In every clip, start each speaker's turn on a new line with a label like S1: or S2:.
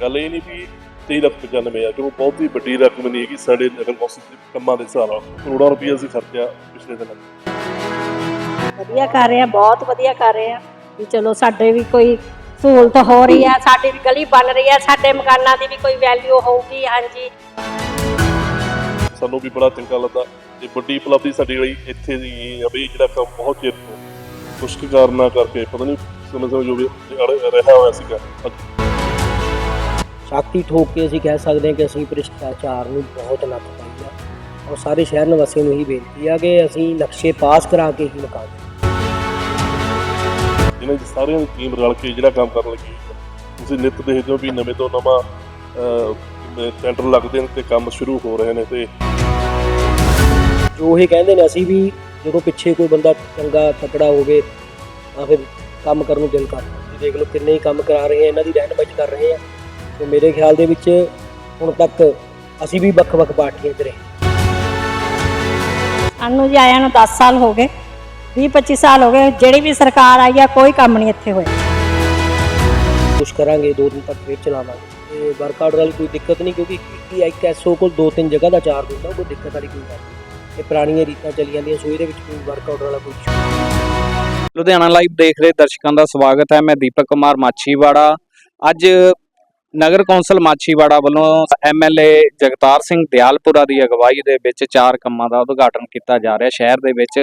S1: ਗੱਲ ਇਹ ਨਹੀਂ ਵੀ 23 ਲੱਖ 95 ਆ ਜੋ ਬਹੁਤ ਹੀ ਵੱਡੀ ਰਕਮ ਨਹੀਂ ਹੈਗੀ ਸਾਡੇ ਨਗਰ ਕੌਂਸਲ ਦੇ ਕੰਮਾਂ ਦੇ ਹਿਸਾਬ ਕਰੋੜਾਂ ਰੁਪਏ ਅਸੀਂ ਖਰਚਿਆ ਪਿਛਲੇ ਦਿਨਾਂ।
S2: ਵਧੀਆ ਕਰ ਰਹੇ ਆ ਬਹੁਤ ਵਧੀਆ ਕਰ ਰਹੇ ਆ। ਵੀ ਚਲੋ ਸਾਡੇ ਵੀ ਕੋਈ ਸਹੂਲਤ ਹੋ ਰਹੀ ਹੈ ਸਾਡੀ ਵੀ ਗਲੀ ਬਣ ਰਹੀ ਹੈ ਸਾਡੇ ਮਕਾਨਾਂ ਦੀ ਵੀ ਕੋਈ ਵੈਲਿਊ ਹੋਊਗੀ ਹਾਂਜੀ।
S1: ਸਾਨੂੰ ਵੀ ਬੜਾ ਚੰਗਾ ਲੱਗਾ। ਤੇ ਵੱਡੀ ਉਪਲਬਧੀ ਸਾਡੀ ਲਈ ਇੱਥੇ ਦੀ ਆ ਵੀ ਜਿਹੜਾ ਕੰਮ ਬਹੁਤ ਚਿਰ ਤੋਂ ਮੁਸ਼ਕ ਕਾਰਨਾਂ ਕਰਕੇ ਪਤਾ ਨਹੀਂ ਸਮਝ ਸਮਝ ਜੋ ਵੀ ਰਿਹਾ ਹੋਇਆ ਸੀਗਾ।
S3: ਛਾਤੀ ਠੋਕ ਕੇ ਅਸੀਂ ਕਹਿ ਸਕਦੇ ਹਾਂ ਕਿ ਅਸੀਂ ਭ੍ਰਿਸ਼ਟਾਚਾਰ ਨੂੰ ਬਹੁਤ ਨੱਥ ਪਾਈ ਆ। ਔਰ ਸਾਰੇ ਸ਼ਹਿਰ ਨਿਵਾਸੀਆਂ ਨੂੰ ਇਹੀ ਬੇਨਤੀ ਆ ਕਿ ਅਸੀਂ ਨਕਸ਼ੇ ਪਾਸ ਕਰਾ ਕੇ ਹੀ ਮਕਾਨ
S1: ਇਹਨਾਂ ਦੀ ਸਾਰਿਆਂ ਦੀ ਟੀਮ ਰਲ ਕੇ ਜਿਹੜਾ ਕੰਮ ਕਰਨ ਲੱਗੀ ਹੈ। ਤੁਸੀਂ ਨਿਤ ਦੇਖਦੇ ਹੋ ਵੀ ਨਵੇਂ ਤੋਂ ਨਵਾਂ ਟੈਂਡਰ ਲੱਗਦੇ ਨੇ ਤੇ ਕੰਮ ਸ਼ੁਰੂ ਹੋ ਰਹੇ ਨੇ ਤੇ
S3: ਜੋ ਇਹ ਕਹਿੰਦੇ ਨੇ ਅਸੀਂ ਵੀ ਜਦੋਂ ਪਿੱਛੇ ਕੋਈ ਬੰਦਾ ਚੰਗਾ ਤਕੜਾ ਹੋਵੇ ਤਾਂ ਫਿਰ ਕੰਮ ਕਰਨ ਨੂੰ ਦਿਲ ਕਰਦਾ। ਦੇਖ ਲਓ ਕਿੰਨੇ ਹੀ ਕੰਮ ਕਰਾ ਰਹੇ ਆ ਇਹਨਾਂ ਦੀ ਰਹਿਨਮਾਈ ਕਰ ਰਹੇ ਆ। ਤੇ ਮੇਰੇ ਖਿਆਲ ਦੇ ਵਿੱਚ ਹੁਣ ਤੱਕ ਅਸੀਂ ਵੀ ਵੱਖ-ਵੱਖ ਪਾਰਟੀਆਂ 'ਚ ਰਹੇ।
S2: ਸਾਨੂੰ ਜੀ ਆਇਆਂ ਨੂੰ 10 ਸਾਲ ਹੋ ਗਏ 20 25 ਸਾਲ ਹੋ ਗਏ ਜਿਹੜੀ ਵੀ ਸਰਕਾਰ ਆਈ ਆ ਕੋਈ ਕੰਮ ਨਹੀਂ ਇੱਥੇ ਹੋਇਆ।
S3: ਕੁਛ ਕਰਾਂਗੇ ਦੋ ਦਿਨ ਤੱਕ ਫੇਰ ਚਲਾਵਾਂਗੇ। ਤੇ ਵਰਕਆਊਟ ਵਾਲੀ ਕੋਈ ਦਿੱਕਤ ਨਹੀਂ ਕਿਉਂਕਿ ਇੱਕ ਹੀ ਇੱਕ ਐਸਓ ਕੋਲ ਦੋ ਤਿੰਨ ਜਗ੍ਹਾ ਦਾ ਚਾਰਜ ਹੁੰਦਾ ਕੋਈ ਦਿੱਕਤ ਵਾਲੀ ਕੋਈ ਗੱਲ ਨਹੀਂ। ਇਹ ਪੁਰਾਣੀਆਂ ਰੀਤਾਂ ਚੱਲੀ ਜਾਂਦੀਆਂ ਸੋ ਇਹਦੇ ਵਿੱਚ ਕੋਈ ਵਰਕਆਊਟ ਵਾਲਾ ਕੋਈ।
S4: ਲੁਧਿਆਣਾ ਲਾਈਵ ਦੇਖ ਰਹੇ ਦਰਸ਼ਕਾਂ ਦਾ ਸਵਾਗਤ ਹੈ। ਮੈਂ ਦੀਪਕ ਕੁਮਾਰ ਮਾਛੀਵਾੜਾ। ਅੱਜ ਨਗਰ ਕੌਂਸਲ ਮਾਛੀਵਾੜਾ ਵੱਲੋਂ ਐਮਐਲਏ ਜਗਤਾਰ ਸਿੰਘ ਦਿਆਲਪੁਰਾ ਦੀ ਅਗਵਾਈ ਦੇ ਵਿੱਚ ਚਾਰ ਕੰਮਾਂ ਦਾ ਉਦਘਾਟਨ ਕੀਤਾ ਜਾ ਰਿਹਾ। ਸ਼ਹਿਰ ਦੇ ਵਿੱਚ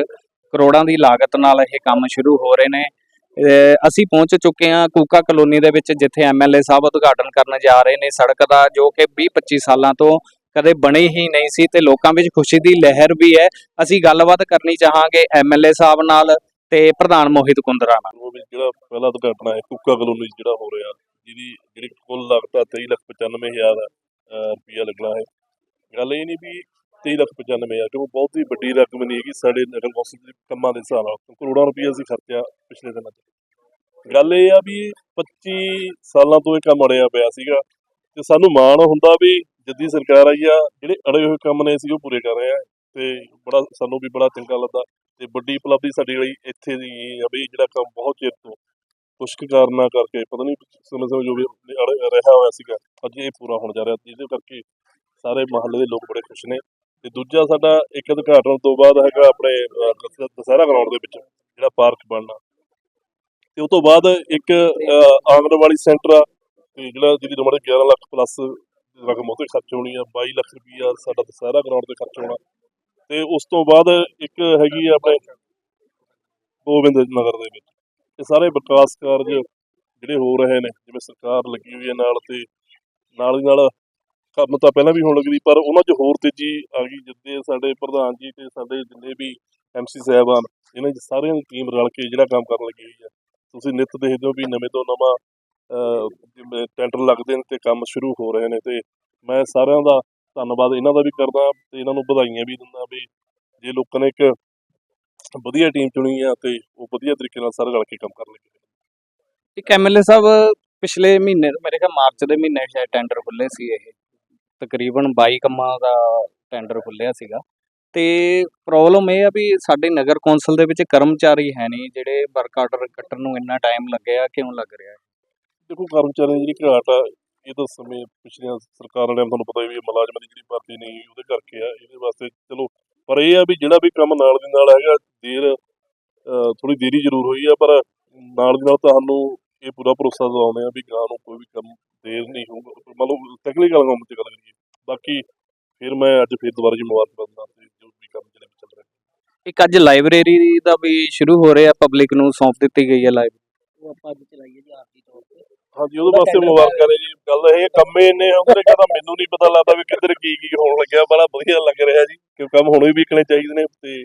S4: ਕਰੋੜਾਂ ਦੀ ਲਾਗਤ ਨਾਲ ਇਹ ਕੰਮ ਸ਼ੁਰੂ ਹੋ ਰਹੇ ਨੇ। ਅਸੀਂ ਪਹੁੰਚ ਚੁੱਕੇ ਹਾਂ ਕੂਕਾ ਕਲੋਨੀ ਦੇ ਵਿੱਚ, ਜਿੱਥੇ ਐਮਐਲਏ ਸਾਹਿਬ ਉਦਘਾਟਨ ਕਰਨ ਜਾ ਰਹੇ ਨੇ। ਸੜਕ ਦਾ ਜੋ ਕਿ 20-25 ਸਾਲਾਂ ਤੋਂ ਕਦੇ ਬਣੀ ਹੀ ਨਹੀਂ ਸੀ ਤੇ ਲੋਕਾਂ ਵਿੱਚ ਖੁਸ਼ੀ ਦੀ ਲਹਿਰ ਵੀ ਹੈ। ਅਸੀਂ ਗੱਲਬਾਤ ਕਰਨੀ ਚਾਹਾਂਗੇ ਐਮਐਲਏ ਸਾਹਿਬ ਨਾਲ ਤੇ ਪ੍ਰਧਾਨ ਮੋਹਿਤ ਕੁੰਦਰਾ ਨਾਲ।
S1: ਜਿਹੜਾ ਪਹਿਲਾ ਉਦਘਾਟਨ ਹੈ ਕੁੱਕਾ ਕਲੋਨੀ ਜਿਹੜਾ ਹੋ ਰਿਹਾ। ਜਿਹਦੀ ਜਿਹੜੀ ਕੁੱਲ ਲਾਗਤ ਆ 23 ਲੱਖ 95 ਹਜ਼ਾਰ ਰੁਪਇਆ ਲੱਗਣਾ ਹੈ। ਗੱਲ ਇਹ ਨਹੀਂ ਵੀ 23 ਲੱਖ 95 ਆ ਜੋ ਬਹੁਤ ਹੀ ਵੱਡੀ ਰਕਮ ਨਹੀਂ ਹੈਗੀ ਸਾਡੇ ਨਗਰ ਕੌਂਸਲ ਦੇ ਕੰਮਾਂ ਦੇ ਹਿਸਾਬ ਨਾਲ ਕਰੋੜਾਂ ਰੁਪਇਆ ਅਸੀਂ ਖਰਚਿਆ ਪਿਛਲੇ ਦਿਨਾਂ 'ਚ ਗੱਲ ਇਹ ਆ ਵੀ 25 ਸਾਲਾਂ ਤੋਂ ਇਹ ਕੰਮ ਅੜਿਆ ਪਿਆ ਸੀਗਾ, ਤੇ ਸਾਨੂੰ ਮਾਣ ਹੁੰਦਾ ਵੀ ਜੱਦੀ ਸਰਕਾਰ ਆਈ ਆ, ਜਿਹੜੇ ਅੜੇ ਹੋਏ ਕੰਮ ਨੇ ਅਸੀਂ ਉਹ ਪੂਰੇ ਕਰ ਰਹੇ ਆ, ਤੇ ਬੜਾ ਸਾਨੂੰ ਵੀ ਬੜਾ ਚੰਗਾ ਲੱਗਦਾ ਤੇ ਵੱਡੀ ਉਪਲਬਧੀ ਸਾਡੀ ਲਈ ਇੱਥੇ ਦੀ ਆ ਵੀ ਜਿਹੜਾ ਕੰਮ ਬਹੁਤ ਚਿਰ ਤੋਂ ਮੁਸ਼ਕ ਕਾਰਨਾਂ ਕਰਕੇ ਪਤਾ ਨਹੀਂ ਸਮੇਂ ਸਮੇਂ ਜੋ ਵੀ ਰਿਹਾ ਹੋਇਆ ਸੀਗਾ ਅੱਜ ਇਹ ਪੂਰਾ ਹੋਣ ਜਾ ਰਿਹਾ ਜਿਹਦੇ ਕਰਕੇ ਸਾਰੇ ਮਹੱਲੇ ਦੇ ਲੋਕ ਬੜੇ ਖੁਸ਼ ਨੇ। ਤੇ ਦੂਜਾ ਸਾਡਾ ਇੱਕ ਉਦਘਾਟਨ ਤੋਂ ਬਾਅਦ ਹੈਗਾ ਆਪਣੇ ਅਹ, ਦੁਸਹਿਰਾ ਗਰਾਊਂਡ ਦੇ ਵਿੱਚ ਜਿਹੜਾ ਪਾਰਕ ਬਣਨਾ। ਤੇ ਉਸ ਤੋਂ ਬਾਅਦ ਇੱਕ ਆਂਗਣਵਾੜੀ ਸੈਂਟਰ ਆ ਤੇ ਜਿਹੜਾ ਜਿਹਦੀ ਰਮੜ 11 ਲੱਖ ਪਲੱਸ ਰਕਮ ਉਹ ਤੇ ਖਰਚ ਹੋਣੀ ਆ 22 ਲੱਖ ਰੁਪਈਆ ਸਾਡਾ ਦੁਸਹਿਰਾ ਗਰਾਊਂਡ ਤੇ ਖਰਚ ਹੋਣਾ। ਤੇ ਉਸ ਤੋਂ ਬਾਅਦ ਇੱਕ ਹੈਗੀ ਆ ਆਪਣੇ ਗੋਬਿੰਦ ਨਗਰ ਦੇ ਵਿੱਚ। ਇਹ ਸਾਰੇ ਵਿਕਾਸ ਕਾਰਜ ਜਿਹੜੇ ਹੋ ਰਹੇ ਨੇ, ਜਿਵੇਂ ਸਰਕਾਰ ਲੱਗੀ ਹੋਈ ਹੈ ਨਾਲ ਤੇ ਨਾਲ ਦੀ ਨਾਲ ਕੰਮ ਤਾਂ ਪਹਿਲਾਂ ਵੀ ਹੋਣ ਲੱਗੀ ਪਰ ਉਹਨਾਂ 'ਚ ਹੋਰ ਤੇਜ਼ੀ ਆ ਗਈ, ਜਿੱਦੇ ਸਾਡੇ ਪ੍ਰਧਾਨ ਜੀ ਤੇ ਸਾਡੇ ਜਿੰਨੇ ਵੀ ਐਮਸੀ ਸਾਹਿਬਾਨ ਇਹਨਾਂ ਦੀ ਸਾਰਿਆਂ ਦੀ ਟੀਮ ਰਲ ਕੇ ਜਿਹੜਾ ਕੰਮ ਕਰਨ ਲੱਗੀ ਹੋਈ ਹੈ। ਤੁਸੀਂ ਨਿਤ ਦੇਖਦੇ ਹੋ ਵੀ ਨਵੇਂ ਤੋਂ ਨਵਾਂ ਟੈਂਡਰ ਲੱਗਦੇ ਨੇ ਤੇ ਕੰਮ ਸ਼ੁਰੂ ਹੋ ਰਹੇ ਨੇ ਤੇ ਮੈਂ ਸਾਰਿਆਂ ਦਾ ਧੰਨਵਾਦ ਇਹਨਾਂ ਦਾ ਵੀ ਕਰਦਾ ਤੇ ਇਹਨਾਂ ਨੂੰ ਵਧਾਈਆਂ ਵੀ ਦਿੰਦਾ ਵੀ ਜੇ ਲੋਕਾਂ ਨੇ ਇੱਕ ਵਧੀਆ ਟੀਮ ਚੁਣੀ ਆ ਤੇ ਉਹ ਵਧੀਆ ਤਰੀਕੇ ਨਾਲ ਸਾਰੇ ਰਲ ਕੇ ਕੰਮ ਕਰਨ ਲੱਗੇ।
S4: ਇੱਕ ਐਮਐਲਏ ਸਾਹਿਬ ਪਿਛਲੇ ਮਹੀਨੇ ਮੇਰੇ ਖਿਆਲ ਮਾਰਚ ਦੇ ਮਹੀਨੇ ਸ਼ਾਇਦ ਟੈਂਡਰ ਖੁੱਲੇ ਸੀ ਇਹ। ਤਕਰੀਬਨ 22 ਕੰਮਾਂ ਦਾ ਟੈਂਡਰ ਖੁੱਲਿਆ ਸੀਗਾ। ਤੇ ਪ੍ਰੋਬਲਮ ਇਹ ਆ ਵੀ ਸਾਡੇ ਨਗਰ ਕੌਂਸਲ ਦੇ ਵਿੱਚ ਕਰਮਚਾਰੀ ਹੈ ਨਹੀਂ ਜਿਹੜੇ ਵਰਕ ਆਰਡਰ ਕੱਟਣ ਨੂੰ ਇੰਨਾ ਟਾਈਮ ਲੱਗਿਆ ਕਿਉਂ ਲੱਗ ਰਿਹਾ? ਹੈ?
S1: ਦੇਖੋ ਕਰਮਚਾਰੀਆਂ ਦੀ ਜਿਹੜੀ ਘਾਟ ਆ ਇਹ ਤਾਂ ਸਮੇਂ ਪਿਛਲੀਆਂ ਸਰਕਾਰਾਂ ਨੇ ਤੁਹਾਨੂੰ ਪਤਾ ਹੀ ਵੀ ਮੁਲਾਜ਼ਮਾਂ ਦੀ ਜਿਹੜੀ ਭਰਤੀ ਨਹੀਂ ਉਹਦੇ ਕਰਕੇ ਆ। ਇਹਦੇ ਵਾਸਤੇ ਚਲੋ ਪਰ ਇਹ ਆ ਵੀ ਜਿਹੜਾ ਵੀ ਕੰਮ ਨਾਲ ਦੀ ਨਾਲ ਹੈਗਾ ਦੇਰ ਥੋੜੀ ਦੇਰੀ ਜ਼ਰੂਰ ਹੋਈ ਆ ਪਰ ਨਾਲ ਦੀ ਨਾਲ ਤੁਹਾਨੂੰ ਇਹ ਪੂਰਾ ਭਰੋਸਾ ਦਿਵਾਉਂਦੇ ਆ ਵੀ ਗਾਂ ਨੂੰ ਕੋਈ ਵੀ ਕੰਮ ਦੇਰ ਨਹੀਂ ਹੋਊਗਾ। ਮੰਨ ਲਓ ਟੈਕਨੀਕਲ ਕੰਮ ਤੇ ਗੱਲ ਕਰੀਏ। ਬਾਕੀ ਫਿਰ ਮੈਂ ਅੱਜ ਫਿਰ ਦੁਬਾਰਾ ਜੀ ਮੁਬਾਰਕ ਦਿੰਦਾ ਤੇ ਜੋ ਵੀ ਕੰਮ ਜਿਹੜੇ ਚੱਲ ਰਹੇ।
S4: ਇੱਕ ਅੱਜ ਲਾਇਬ੍ਰੇਰੀ ਦਾ ਵੀ ਸ਼ੁਰੂ ਹੋ ਰਿਹਾ ਪਬਲਿਕ ਨੂੰ ਸੌਂਪ ਦਿੱਤੀ ਗਈ ਹੈ ਲਾਇਬ੍ਰੇਰੀ।
S3: ਉਹ ਆਪਾਂ ਅੱਜ ਚਲਾਈਏ ਜੀ ਆਰਤੀ ਤੌਰ ਤੇ।
S1: ਹਾਂਜੀ ਉਹਦੇ ਵਾਸਤੇ ਮੁਬਾਰਕਾਂ ਨੇ ਜੀ ਗੱਲ ਇਹ ਕੰਮੇ ਇੰਨੇ ਹੋ ਗਏ ਕਹਿੰਦਾ ਮੈਨੂੰ ਨਹੀਂ ਪਤਾ ਲੱਗਦਾ ਵੀ ਕਿੱਧਰ ਕੀ ਕੀ ਹੋਣ ਲੱਗਿਆ ਬੜਾ ਵਧੀਆ ਲੱਗ ਰਿਹਾ ਜੀ ਕਿ ਕੰਮ ਹੁਣ ਵੀ ਵਿਕਣੇ ਚਾਹੀਦੇ ਨੇ ਤੇ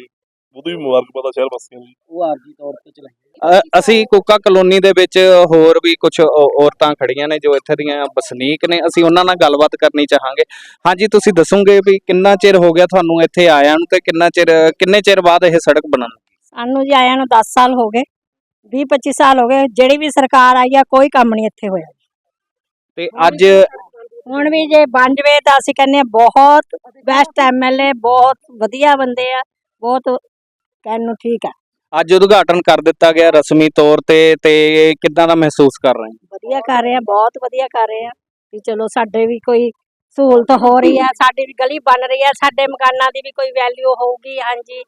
S1: ਉਹਦੀ ਵੀ ਮੁਬਾਰਕ ਪਤਾ ਸ਼ਹਿਰ ਵਾਸੀਆਂ ਨੂੰ ਜੀ।
S3: ਉਹ ਆਰਤੀ ਤੌਰ ਤੇ ਚਲਾਈਏ।
S4: ਅ- ਅਸੀਂ ਕੋਕਾ ਕਲੋਨੀ ਦੇ ਵਿੱਚ ਹੋਰ ਵੀ ਕੁਝ ਔਰਤਾਂ ਖੜੀਆਂ ਨੇ ਜੋ ਇੱਥੇ ਦੀਆਂ ਵਸਨੀਕ ਨੇ ਅਸੀਂ ਉਹਨਾਂ ਨਾਲ ਗੱਲਬਾਤ ਕਰਨੀ ਚਾਹਾਂਗੇ। ਹਾਂਜੀ ਤੁਸੀਂ ਦੱਸੋਗੇ ਵੀ ਕਿੰਨਾ ਚਿਰ ਹੋ ਗਿਆ ਤੁਹਾਨੂੰ ਇੱਥੇ ਆਇਆਂ ਨੂੰ ਤੇ ਕਿੰਨਾ ਚਿਰ ਕਿੰਨੇ ਚਿਰ ਬਾਅਦ ਇਹ ਸੜਕ ਬਣਨ
S2: ਸਾਨੂੰ ਜੀ ਆਇਆਂ ਨੂੰ 10 ਸਾਲ ਹੋ ਗਏ 20 25 ਸਾਲ ਹੋ ਗਏ ਜਿਹੜੀ ਵੀ ਸਰਕਾਰ ਆਈ ਆ ਕੋਈ ਕੰਮ ਨਹੀਂ ਇੱਥੇ ਹੋਇਆ।
S4: ਤੇ ਅੱਜ
S2: ਹੁਣ ਵੀ ਜੇ ਬਣ ਜਵੇ ਤਾਂ ਅਸੀਂ ਕਹਿੰਦੇ ਹਾਂ ਬਹੁਤ ਬੈਸਟ ਐਮਐਲਏ ਬਹੁਤ ਵਧੀਆ ਬੰਦੇ ਆ ਬਹੁਤ ਕਹਿਣ ਨੂੰ ਠੀਕ ਆ।
S4: ਅੱਜ ਉਦਘਾਟਨ ਕਰ ਦਿੱਤਾ ਗਿਆ ਰਸਮੀ ਤੌਰ ਤੇ ਤੇ ਕਿੱਦਾਂ ਦਾ ਮਹਿਸੂਸ ਕਰ ਰਹੇ ਹੋ?
S2: ਵਧੀਆ ਕਰ ਰਹੇ ਆ ਬਹੁਤ ਵਧੀਆ ਕਰ ਰਹੇ ਆ। ਵੀ ਚਲੋ ਸਾਡੇ ਵੀ ਕੋਈ ਸਹੂਲਤ ਹੋ ਰਹੀ ਹੈ ਸਾਡੀ ਵੀ ਗਲੀ ਬਣ ਰਹੀ ਹੈ ਸਾਡੇ ਮਕਾਨਾਂ ਦੀ ਵੀ ਕੋਈ ਵੈਲਿਊ ਹੋਊਗੀ ਹਾਂਜੀ।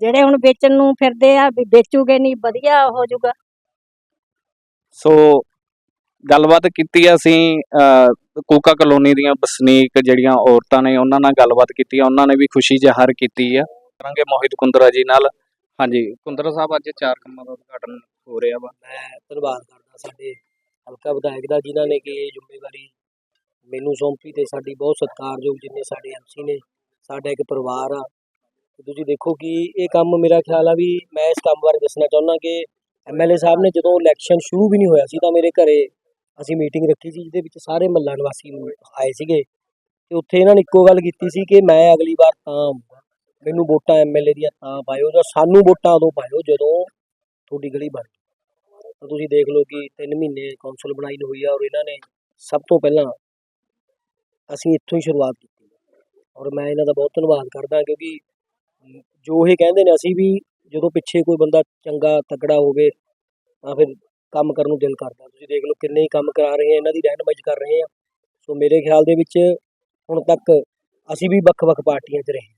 S2: ਜਿਹੜੇ ਹੁਣ ਵੇਚਣ ਨੂੰ ਫਿਰਦੇ ਆ ਵੀ ਵੇਚੂਗੇ ਨਹੀਂ ਵਧੀਆ ਹੋ ਜਾਊਗਾ।
S4: ਸੋ ਗੱਲਬਾਤ ਕੀਤੀ ਆ ਅਸੀਂ ਕੂਕਾ ਕਲੋਨੀ ਦੀਆਂ ਵਸਨੀਕ ਜਿਹੜੀਆਂ ਔਰਤਾਂ ਨੇ ਉਹਨਾਂ ਨਾਲ ਗੱਲਬਾਤ ਕੀਤੀ ਆ ਉਹਨਾਂ ਨੇ ਵੀ ਖੁਸ਼ੀ ਜ਼ਾਹਰ ਕੀਤੀ ਆ। ਕਰਾਂਗੇ ਮੋਹਿਤ ਕੁੰਦਰਾ ਜੀ ਨਾਲ। ਹਾਂਜੀ ਕੁੰਦਰਾ ਸਾਹਿਬ ਅੱਜ ਚਾਰ ਕੰਮਾਂ ਦਾ ਉਦਘਾਟਨ ਹੋ ਰਿਹਾ ਵਾ।
S3: ਮੈਂ ਧੰਨਵਾਦ ਕਰਦਾ ਸਾਡੇ ਹਲਕਾ ਵਿਧਾਇਕ ਦਾ ਜਿਨ੍ਹਾਂ ਨੇ ਕਿ ਇਹ ਜ਼ਿੰਮੇਵਾਰੀ ਮੈਨੂੰ ਸੌਂਪੀ ਤੇ ਸਾਡੀ ਬਹੁਤ ਸਤਿਕਾਰਯੋਗ ਜਿੰਨੇ ਸਾਡੇ ਐਮਸੀ ਨੇ ਸਾਡਾ ਇੱਕ ਪਰਿਵਾਰ ਆ। ਤੇ ਤੁਸੀਂ ਦੇਖੋ ਕਿ ਇਹ ਕੰਮ ਮੇਰਾ ਖਿਆਲ ਆ ਵੀ ਮੈਂ ਇਸ ਕੰਮ ਬਾਰੇ ਦੱਸਣਾ ਚਾਹੁੰਦਾ ਕਿ ਐਮਐਲਏ ਸਾਹਿਬ ਨੇ ਜਦੋਂ ਇਲੈਕਸ਼ਨ ਸ਼ੁਰੂ ਵੀ ਨਹੀਂ ਹੋਇਆ ਸੀ ਤਾਂ ਮੇਰੇ ਘਰੇ ਅਸੀਂ ਮੀਟਿੰਗ ਰੱਖੀ ਸੀ ਜਿਹਦੇ ਵਿੱਚ ਸਾਰੇ ਮਹੱਲਾ ਨਿਵਾਸੀ ਆਏ ਸੀਗੇ। ਤੇ ਉੱਥੇ ਇਹਨਾਂ ਨੇ ਇੱਕੋ ਗੱਲ ਕੀਤੀ ਸੀ ਕਿ ਮੈਂ ਅਗਲੀ ਵਾਰ ਤਾਂ ਮੈਨੂੰ ਵੋਟਾਂ ਐਮਐਲਏ ਦੀਆਂ ਤਾਂ ਪਾਇਓ ਜਾਂ ਸਾਨੂੰ ਵੋਟਾਂ ਉਦੋਂ ਪਾਇਓ ਜਦੋਂ ਤੁਹਾਡੀ ਗਲੀ ਬਣ ਗਈ। ਤਾਂ ਤੁਸੀਂ ਦੇਖ ਲਓ ਕਿ 3 ਮਹੀਨੇ ਕੌਂਸਲ ਬਣਾਈ ਹੋਈ ਆ ਔਰ ਇਹਨਾਂ ਨੇ ਸਭ ਤੋਂ ਪਹਿਲਾਂ ਅਸੀਂ ਇੱਥੋਂ ਹੀ ਸ਼ੁਰੂਆਤ ਕੀਤੀ ਔਰ ਮੈਂ ਇਹਨਾਂ ਦਾ ਬਹੁਤ ਧੰਨਵਾਦ ਕਰਦਾ ਕਿਉਂਕਿ ਜੋ ਇਹ ਕਹਿੰਦੇ ਨੇ ਅਸੀਂ ਵੀ ਜਦੋਂ ਪਿੱਛੇ ਕੋਈ ਬੰਦਾ ਚੰਗਾ ਤਕੜਾ ਹੋਵੇ ਤਾਂ ਫਿਰ ਕੰਮ ਕਰਨ ਨੂੰ ਦਿਲ ਕਰਦਾ ਤੁਸੀਂ ਦੇਖ ਲਓ ਕਿੰਨੇ ਹੀ ਕੰਮ ਕਰਾ ਰਹੇ ਆ, ਇਹਨਾਂ ਦੀ ਰਹਿਨਮਾਈ ਕਰ ਰਹੇ ਆ ਸੋ ਮੇਰੇ ਖਿਆਲ ਦੇ ਵਿੱਚ ਹੁਣ ਤੱਕ ਅਸੀਂ ਵੀ ਵੱਖ-ਵੱਖ ਪਾਰਟੀਆਂ 'ਚ ਰਹੇ ਹਾਂ।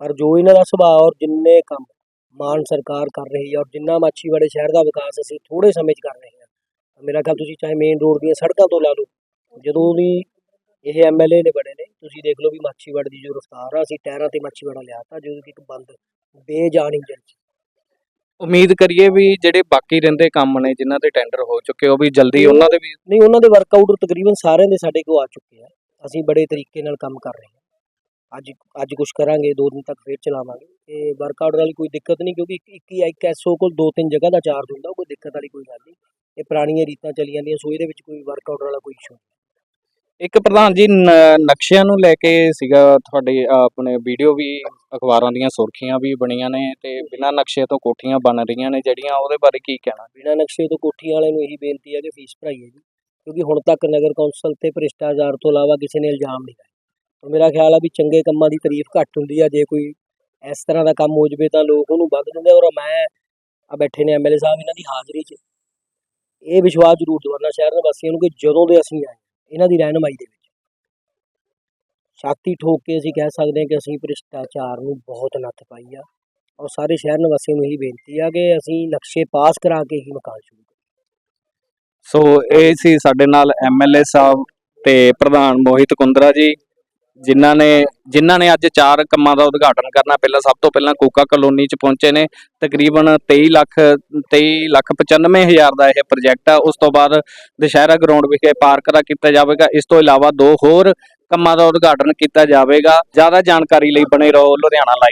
S3: ਪਰ ਜੋ ਇਹਨਾਂ ਦਾ ਸੁਭਾਅ ਔਰ ਜਿੰਨੇ ਕੰਮ ਮਾਨ ਸਰਕਾਰ ਕਰ ਰਹੀ ਹੈ ਔਰ ਜਿੰਨਾ ਮਾਛੀਵਾੜੇ ਸ਼ਹਿਰ ਦਾ ਵਿਕਾਸ ਅਸੀਂ ਥੋੜੇ ਸਮੇਂ 'ਚ ਕਰ ਰਹੇ ਹਾਂ ਮੇਰਾ ਖਿਆਲ ਤੁਸੀਂ ਚਾਹੇ ਮੇਨ ਰੋਡ ਦੀਆਂ ਸੜਕਾਂ ਤੋਂ ਲਾ ਲਓ ਜਦੋਂ ਦੀ ਇਹ ਐਮਐਲਏ ਨੇ ਬਣੇ ਨੇ ਤੁਸੀਂ ਦੇਖ ਲਓ ਵੀ ਮਾਛੀਵਾੜੇ ਦੀ ਜੋ ਰਫ਼ਤਾਰ ਆ ਅਸੀਂ ਟਾਇਰਾਂ ਤੇ ਮਾਛੀਵਾੜਾ ਲਿਆਤਾ ਜਦੋਂ ਕਿ ਇੱਕ ਬੰਦ ਬੇਜਾਨ ਇੰਜਨ
S4: ਉਮੀਦ ਕਰੀਏ ਵੀ ਜਿਹੜੇ ਬਾਕੀ ਰਹਿੰਦੇ ਕੰਮ ਨੇ ਜਿਨ੍ਹਾਂ ਦੇ ਟੈਂਡਰ ਹੋ ਚੁੱਕੇ ਉਹ ਵੀ ਜਲਦੀ ਉਹਨਾਂ ਦੇ ਵੀ
S3: ਨਹੀਂ ਉਹਨਾਂ ਦੇ ਵਰਕਆਊਟ ਤਕਰੀਬਨ ਸਾਰਿਆਂ ਦੇ ਸਾਡੇ ਕੋਲ ਆ ਚੁੱਕੇ ਆ। ਅਸੀਂ ਬੜੇ ਤਰੀਕੇ ਨਾਲ ਕੰਮ ਕਰ ਰਹੇ ਹਾਂ। ਅੱਜ ਅੱਜ ਕੁਝ ਕਰਾਂਗੇ ਦੋ ਦਿਨ ਤੱਕ ਫੇਰ ਚਲਾਵਾਂਗੇ। ਤੇ ਵਰਕਆਊਟ ਵਾਲੀ ਕੋਈ ਦਿੱਕਤ ਨਹੀਂ ਕਿਉਂਕਿ ਇੱਕ ਹੀ ਇੱਕ ਐਸਓ ਕੋਲ ਦੋ ਤਿੰਨ ਜਗ੍ਹਾ ਦਾ ਚਾਰਜ ਹੁੰਦਾ ਕੋਈ ਦਿੱਕਤ ਵਾਲੀ ਕੋਈ ਗੱਲ ਨਹੀਂ। ਇਹ ਪੁਰਾਣੀਆਂ ਰੀਤਾਂ ਚੱਲੀ ਜਾਂਦੀਆਂ ਸੋ ਇਹਦੇ ਵਿੱਚ ਕੋਈ ਵਰਕਆਊਟ ਵਾਲਾ ਕੋਈ ਇਸ਼ੂ
S4: ਇੱਕ ਪ੍ਰਧਾਨ ਜੀ ਨ- ਨਕਸ਼ਿਆਂ ਨੂੰ ਲੈ ਕੇ ਸੀਗਾ ਤੁਹਾਡੇ ਆਪਣੇ ਵੀਡੀਓ ਵੀ ਅਖਬਾਰਾਂ ਦੀਆਂ ਸੁਰਖੀਆਂ ਵੀ ਬਣੀਆਂ ਨੇ ਤੇ ਬਿਨਾਂ ਨਕਸ਼ੇ ਤੋਂ ਕੋਠੀਆਂ ਬਣ ਰਹੀਆਂ ਨੇ ਜਿਹੜੀਆਂ ਉਹਦੇ ਬਾਰੇ ਕੀ ਕਹਿਣਾ?
S3: ਬਿਨਾਂ ਨਕਸ਼ੇ ਤੋਂ ਕੋਠੀ ਵਾਲੇ ਨੂੰ ਇਹੀ ਬੇਨਤੀ ਹੈ ਕਿ ਫੀਸ ਭਰਾਈਏ ਜੀ ਕਿਉਂਕਿ ਹੁਣ ਤੱਕ ਨਗਰ ਕੌਂਸਲ ਤੇ ਭ੍ਰਿਸ਼ਟਾਚਾਰ ਤੋਂ ਇਲਾਵਾ ਕਿਸੇ ਨੇ ਇਲਜ਼ਾਮ ਨਹੀਂ ਲਾਇਆ। ਮੇਰਾ ਖਿਆਲ ਆ ਵੀ ਚੰਗੇ ਕੰਮਾਂ ਦੀ ਤਾਰੀਫ ਘੱਟ ਹੁੰਦੀ ਆ, ਜੇ ਕੋਈ ਇਸ ਤਰ੍ਹਾਂ ਦਾ ਕੰਮ ਹੋ ਜਵੇ ਤਾਂ ਲੋਕ ਉਹਨੂੰ ਵੱਧ ਦਿੰਦੇ ਔਰ ਮੈਂ ਆ ਬੈਠੇ ਨੇ ਐਮਐਲਏ ਸਾਹਿਬ ਇਹਨਾਂ ਦੀ ਹਾਜ਼ਰੀ 'ਚ। ਇਹ ਵਿਸ਼ਵਾਸ ਜ਼ਰੂਰ ਦਿਵਾਉਣਾ ਸ਼ਹਿਰ ਦੇ ਵਾਸੀਆਂ ਨੂੰ ਕਿ ਜਦੋਂ ਦੇ ਅਸੀਂ ਆਏ ਇਹਨਾਂ ਦੀ ਰਹਿਨਮਾਈ ਦੇ ਵਿੱਚ। ਛਾਤੀ ਠੋਕ ਕੇ ਅਸੀਂ ਕਹਿ ਸਕਦੇ ਹਾਂ ਕਿ ਅਸੀਂ ਭ੍ਰਿਸ਼ਟਾਚਾਰ ਨੂੰ ਬਹੁਤ ਨੱਥ ਪਾਈ ਆ ਔਰ ਸਾਰੇ ਸ਼ਹਿਰ ਨਿਵਾਸੀਆਂ ਨੂੰ ਇਹੀ ਬੇਨਤੀ ਆ ਕਿ ਅਸੀਂ ਨਕਸ਼ੇ ਪਾਸ ਕਰਾ ਕੇ ਹੀ ਮਕਾਨ ਸ਼ੁਰੂ ਕਰੀਏ।
S4: ਸੋ ਇਹ ਸੀ ਸਾਡੇ ਨਾਲ ਐਮਐਲਏ ਸਾਹਿਬ ਤੇ ਪ੍ਰਧਾਨ ਮੋਹਿਤ ਕੁੰਦਰਾ ਜੀ। ਜਿਨ੍ਹਾਂ ਨੇ ਜਿਨ੍ਹਾਂ ਨੇ ਅੱਜ ਚਾਰ ਕੰਮਾਂ ਦਾ ਉਦਘਾਟਨ ਕਰਨਾ। ਪਹਿਲਾਂ ਸਭ ਤੋਂ ਪਹਿਲਾਂ ਕੋਕਾ ਕਲੋਨੀ ਚ ਪਹੁੰਚੇ ਨੇ। ਤਕਰੀਬਨ 23 ਲੱਖ 23 ਲੱਖ 95 ਹਜ਼ਾਰ ਦਾ ਇਹ ਪ੍ਰੋਜੈਕਟ ਆ। ਉਸ ਤੋਂ ਬਾਅਦ ਦੁਸ਼ਹਿਰਾ ਗਰਾਊਂਡ ਵਿਖੇ ਪਾਰਕ ਦਾ ਕੀਤਾ ਜਾਵੇਗਾ। ਇਸ ਤੋਂ ਇਲਾਵਾ ਦੋ ਹੋਰ ਕੰਮਾਂ ਦਾ ਉਦਘਾਟਨ ਕੀਤਾ ਜਾਵੇਗਾ। ਜ਼ਿਆਦਾ ਜਾਣਕਾਰੀ ਲਈ ਬਣੇ ਰਹੋ ਲੁਧਿਆਣਾ ਲਾਈਵ